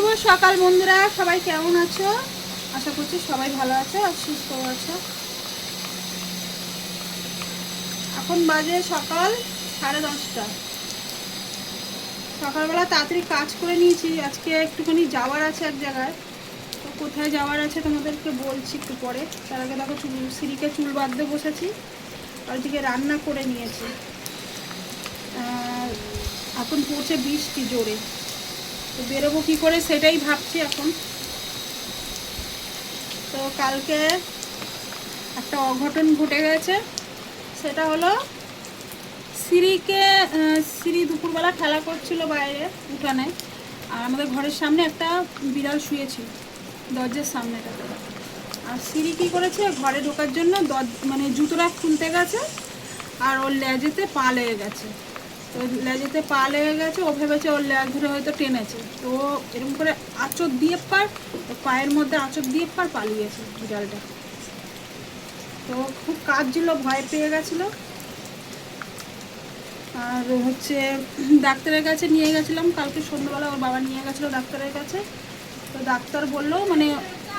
শুভ সকাল বন্ধুরা, সবাই কেমন আছো? আশা করছি সবাই ভালো আছো আর সুস্থ আছো। এখন বাজে সকাল সাড়ে দশটা। সকালবেলা তাড়াতাড়ি কাজ করে নিয়েছি, আজকে একটুখানি যাওয়ার আছে এক জায়গায়। তো কোথায় যাওয়ার আছে তোমাদেরকে বলছি একটু পরে। তার আগে দেখো চুল সিঁড়িকে চুল বাঁধতে বসেছি, আর ওদিকে রান্না করে নিয়েছি। এখন পড়ছে বৃষ্টি জোরে। তো বেরোবো কী করে সেটাই ভাবছি এখন। তো কালকে একটা অঘটন ঘটে গেছে। সেটা হলো সিঁড়িকে সিঁড়ি দুপুরবেলা খেলা করছিল বাইরে উঠানে। আর আমাদের ঘরের সামনে একটা বিড়াল শুয়েছিল, দরজার সামনেটাতে আর সিঁড়ি কী করেছে? ঘরে ঢোকার জন্য দর- মানে জুতোটা খুলতে গেছে, আর ওর লেজেতে পা লেগে গেছে। তো লেজেতে পা লেগে গেছে, ও ভেবেছে ওর লেজ ধরে হয়তো টেনেছে। তো এরকম করে আঁচড় দিয়ে পার পায়ের মধ্যে আঁচড় দিয়ে পার পালিয়েছে বিড়ালটা। তো খুব কাঁদছিল, ভয় পেয়ে গেছিল। আর হচ্ছে ডাক্তারের কাছে নিয়ে গেছিলাম, কালকে সন্ধ্যাবেলা ওর বাবা নিয়ে গেছিল ডাক্তারের কাছে। তো ডাক্তার বলল মানে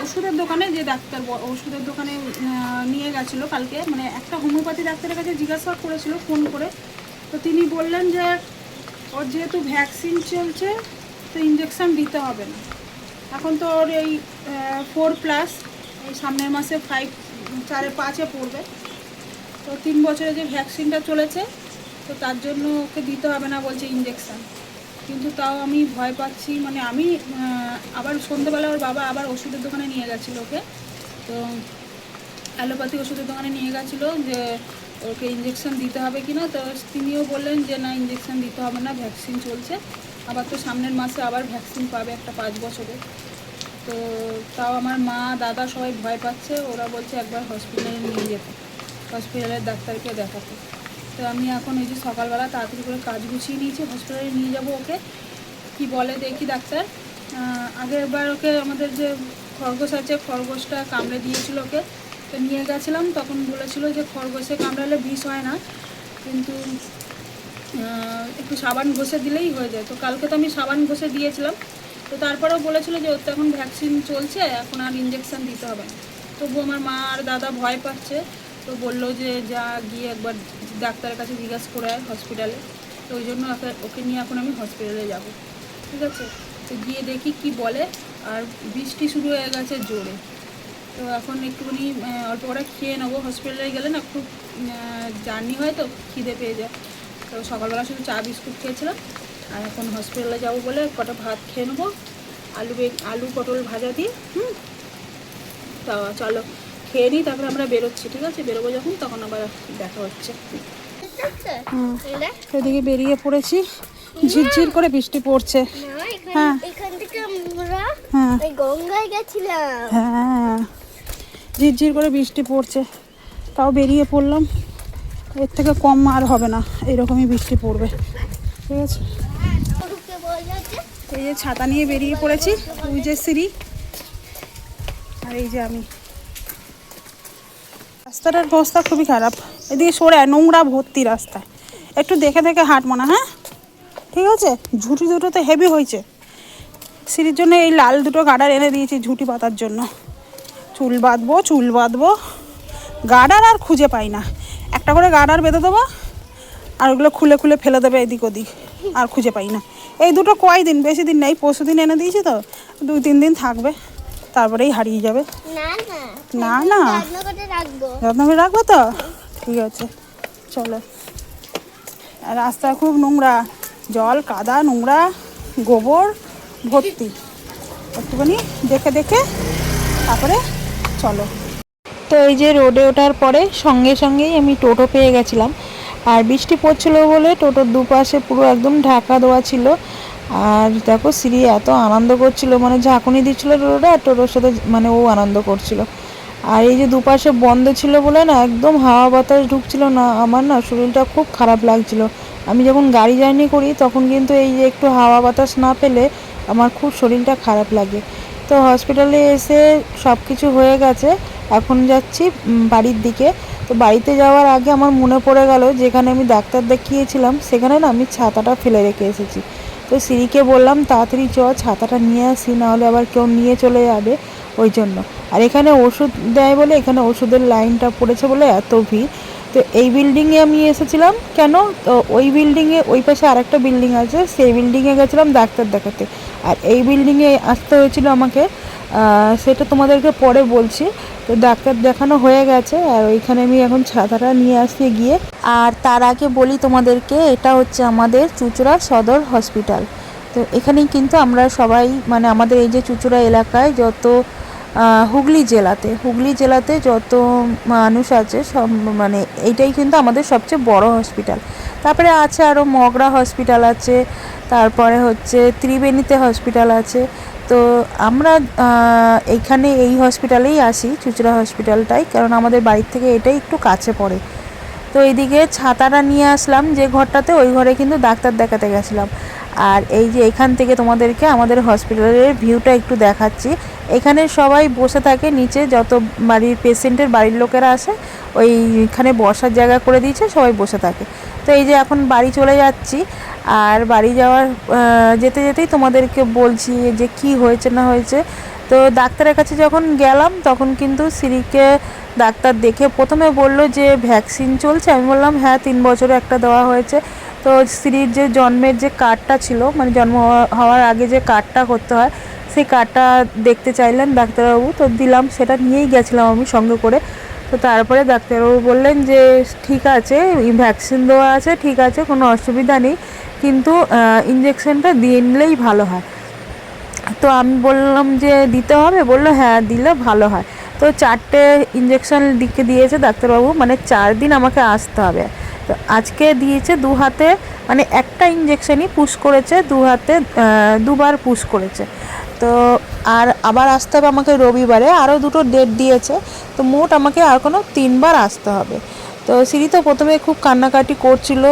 ওষুধের দোকানে যে ডাক্তার ওষুধের দোকানে নিয়ে গেছিল কালকে মানে একটা হোমিওপ্যাথি ডাক্তারের কাছে জিজ্ঞাসা করেছিল, ফোন করে। তো তিনি বললেন যে, ওর যেহেতু ভ্যাকসিন চলছে, তো ইঞ্জেকশান দিতে হবে না। এখন তো ওর এই ফোর প্লাস এই সামনের মাসে ফাইভ চারে পাঁচে পড়বে। তো তিন বছরে যে ভ্যাকসিনটা চলেছে, তো তার জন্য ওকে দিতে হবে না বলছে ইঞ্জেকশান কিন্তু তাও আমি ভয় পাচ্ছি মানে আমি আবার সন্ধ্যেবেলা ওর বাবা আবার ওষুধের দোকানে নিয়ে গেছিল ওকে। তো অ্যালোপ্যাথি ওষুধের দোকানে নিয়ে গেছিল যে ওকে ইঞ্জেকশন দিতে হবে কি না তো তিনিও বললেন যে না ইঞ্জেকশন দিতে হবে না ভ্যাকসিন চলছে। আবার তো সামনের মাসে আবার ভ্যাকসিন পাবে একটা পাঁচ বছরে। তো তাও আমার মা, দাদা সবাই ভয় পাচ্ছে, ওরা বলছে একবার হসপিটালে নিয়ে যেতে হসপিটালের ডাক্তারকে দেখাতে। তো আমি এখন ওই যে সকালবেলা তাড়াতাড়ি করে কাজ গুছিয়ে নিয়েছি হসপিটালে নিয়ে যাব ওকে। কি বলে দেখি ডাক্তার। আগেরবার ওকে আমাদের যে খরগোশ আছে, খরগোশটা কামড়ে দিয়েছিল ওকে। তো নিয়ে গেছিলাম, তখন বলেছিল যে খরগোশে কামড়ালে বিষ হয় না। কিন্তু একটু সাবান ঘষে দিলেই হয়ে যায়। তো কালকে তো আমি সাবান ঘষে দিয়েছিলাম। তো তারপরেও বলেছিল যে ওর তো এখন ভ্যাকসিন চলছে, এখন আর ইঞ্জেকশান দিতে হবে তবু আমার মা আর দাদা ভয় পাচ্ছে। তো বলল যে যা গিয়ে একবার ডাক্তারের কাছে জিজ্ঞাসা করে আয় হসপিটালে তো ওই জন্য ওকে নিয়ে এখন আমি হসপিটালে যাব। ঠিক আছে? তো গিয়ে দেখি কি বলে। আর বৃষ্টি শুরু হয়ে গেছে জোরে। তো এখন একটুখানি অল্প করে খেয়ে নেব। হসপিটালে গেলে না খুব জার্নি হয় তো খিদে পেয়ে যায়। তো সকালবেলা শুধু চা বিস্কুট খেয়েছিলাম। আর এখন হসপিটালে যাব বলে কটা ভাত খেয়ে নেব। আলু আলু পটল ভাজা দিয়ে হুম? তা চলো খেয়ে নিই তারপরে আমরা বেরোচ্ছি ঠিক আছে? বেরোবো যখন তখন আবার দেখা হচ্ছে। এদিকে বেরিয়ে পড়েছি। ঝিরঝির করে বৃষ্টি পড়ছে। হ্যাঁ। হ্যাঁ। গঙ্গায় গেছিলাম। হ্যাঁ। ঝিরঝির করে বৃষ্টি পড়ছে। তাও বেরিয়ে পড়লাম। এর থেকে কম আর হবে না। এরকমই বৃষ্টি পড়বে। ঠিক আছে? এই যে ছাতা নিয়ে বেরিয়ে পড়েছি। ওই যে সিঁড়ি। আর এই যে আমি। রাস্তাটার অবস্থা খুবই খারাপ। এদিকে সরে নোংরা ভর্তি রাস্তায় একটু দেখে দেখে হাঁট মনে হ্যাঁ ঠিক আছে? ঝুঁটি দুটো তো হেভি হয়েছে। সিঁড়ির জন্য এই লাল দুটো গাডার এনে দিয়েছি ঝুঁটি পাতার জন্য। চুল বাঁধবো চুল বাঁধবো। গার্ডার আর খুঁজে পাই না। একটা করে গার্ডার বেঁধে দেবো আর ওগুলো খুলে খুলে ফেলে দেবে এদিক ওদিক আর খুঁজে পাই না। এই দুটো কয় দিন? বেশি দিন নেই পরশু দিন এনে দিয়েছি তো দুই তিন দিন থাকবে তারপরেই হারিয়ে যাবে। না না। যত্ন করে রাখব। তো? ঠিক আছে চলো। আর রাস্তা খুব নোংরা জল কাদা নোংরা গোবর ভর্তি। একটুখানি দেখে দেখে তারপরে চলো। তো এই যে রোডে ওঠার পরে সঙ্গে সঙ্গেই আমি টোটো পেয়ে গেছিলাম। আর বৃষ্টি পড়ছিল বলে টোটোর দুপাশে পুরো একদম ঢাকা দেওয়া ছিল। আর দেখো সিঁড়ি এত আনন্দ করছিল মানে ঝাঁকুনি দিচ্ছিল টোটোটা আর টোটোর সাথে মানে ও আনন্দ করছিল। আর এই যে দুপাশে বন্ধ ছিল বলে না, একদম হাওয়া বাতাস ঢুকছিল না, আমার না শরীরটা খুব খারাপ লাগছিল। আমি যখন গাড়ি জার্নি করি, তখন কিন্তু এই যে একটু হাওয়া বাতাস না পেলে আমার খুব শরীরটা খারাপ লাগে। তো হসপিটালে এসে সব কিছু হয়ে গেছে। এখন যাচ্ছি বাড়ির দিকে। তো বাড়িতে যাওয়ার আগে আমার মনে পড়ে গেল, যেখানে আমি ডাক্তার দেখিয়েছিলাম, সেখানে না আমি ছাতাটা ফেলে রেখে এসেছি। তো সিঁড়িকে বললাম, তাড়াতাড়ি চ, ছাতাটা নিয়ে আসি, নাহলে আবার কেউ নিয়ে চলে যাবে। ওই জন্য। আর এখানে ওষুধ দেয় বলে, এখানে ওষুধের লাইনটা পড়েছে বলে এত ভিড়। তো এই বিল্ডিংয়ে আমি এসেছিলাম। কেন? তো ওই বিল্ডিংয়ে ওই পাশে আরেকটা বিল্ডিং আছে, সেই বিল্ডিংয়ে গেছিলাম ডাক্তার দেখাতে। আর এই বিল্ডিংয়ে আসতে হয়েছিল আমাকে সেটা তোমাদেরকে পরে বলছি। তো ডাক্তার দেখানো হয়ে গেছে, আর ওইখানে আমি এখন ছাতাটা নিয়ে আসতে গিয়ে। আর তার আগে বলি তোমাদেরকে, এটা হচ্ছে আমাদের চুচড়া সদর হসপিটাল তো এখানেই কিন্তু আমরা সবাই মানে আমাদের এই যে চুচুড়া এলাকায় যত হুগলি জেলাতে। হুগলি জেলাতে যত মানুষ আছে, সব মানে এইটাই কিন্তু আমাদের সবচেয়ে বড় হসপিটাল তারপরে আছে আরও মগরা হসপিটাল আছে, তারপরে হচ্ছে ত্রিবেণীতে হসপিটাল আছে। তো আমরা এইখানে এই হসপিটালেই আসি, চুচড়া হসপিটালটাই কারণ আমাদের বাড়ির থেকে এটাই একটু কাছে পড়ে। তো এইদিকে ছাতাটা নিয়ে আসলাম, যে ঘরটাতে, ওই ঘরে কিন্তু ডাক্তার দেখাতে গেছিলাম। আর এই যে এখান থেকে তোমাদেরকে আমাদের হসপিটালের ভিউটা একটু দেখাচ্ছি। এখানে সবাই বসে থাকে, নিচে যত বাড়ির পেশেন্টের বাড়ির লোকেরা আসে, ওইখানে বসার জায়গা করে দিয়েছে, সবাই বসে থাকে। তো এই যে এখন বাড়ি চলে যাচ্ছি, আর বাড়ি যাওয়ার যেতে যেতেই তোমাদেরকে বলছি যে কি হয়েছে না হয়েছে। তো ডাক্তারের কাছে যখন গেলাম, তখন কিন্তু সিঁড়িকে ডাক্তার দেখে প্রথমে বলল যে ভ্যাকসিন চলছে। আমি বললাম হ্যাঁ তিন বছরে একটা দেওয়া হয়েছে। তো স্ত্রীর যে জন্মের যে কার্ডটা ছিল মানে জন্ম হওয়া- হওয়ার আগে যে কার্ডটা করতে হয়, সেই কার্ডটা দেখতে চাইলেন ডাক্তারবাবু। তো দিলাম, সেটা নিয়েই গেছিলাম আমি সঙ্গে করে। তো তারপরে ডাক্তারবাবু বললেন যে, ঠিক আছে, ভ্যাকসিন দেওয়া আছে, ঠিক আছে, কোনো অসুবিধা নেই। কিন্তু ইঞ্জেকশনটা দিয়ে নিলেই ভালো হয়। তো আমি বললাম যে, দিতে হবে? বলল হ্যাঁ দিলে ভালো হয়। তো চারটে ইঞ্জেকশন দিকে দিয়েছে ডাক্তারবাবু মানে চার দিন আমাকে আসতে হবে। তো আজকে দিয়েছে দু হাতে মানে একটা ইঞ্জেকশনই পুশ করেছে, দু হাতে দুবার পুশ করেছে। তো আর আবার আসতে হবে আমাকে রবিবারে, আরও দুটো ডেট দিয়েছে, তো মোট আমাকে আর কোনো তিনবার আসতে হবে। তো সিঁড়ি তো প্রথমে খুব কান্নাকাটি করছিল,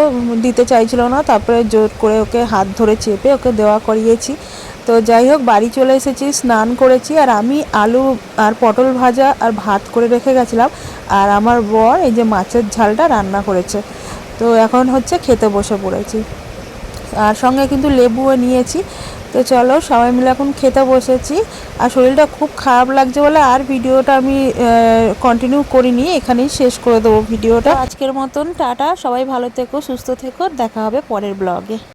দিতে চাইছিল না, তারপরে জোর করে ওকে হাত ধরে চেপে ওকে দেওয়া করিয়েছি। তো যাই হোক, বাড়ি চলে এসেছি, স্নান করেছি, আর আমি আলু আর পটল ভাজা আর ভাত করে রেখে গেছিলাম, আর আমার বর এই যে মাছের ঝালটা রান্না করেছে। তো এখন হচ্ছে খেতে বসে পড়েছি। আর সঙ্গে কিন্তু লেবুও নিয়েছি। তো চলো, সবাই মিলে এখন খেতে বসেছি। আর শরীরটা খুব খারাপ লাগছে বলে আর ভিডিওটা আমি কন্টিনিউ করিনি, এখানেই শেষ করে দেবো ভিডিওটা। আজকের মতন, টাটা। সবাই ভালো থেকো, সুস্থ থেকো। দেখা হবে পরের ব্লগে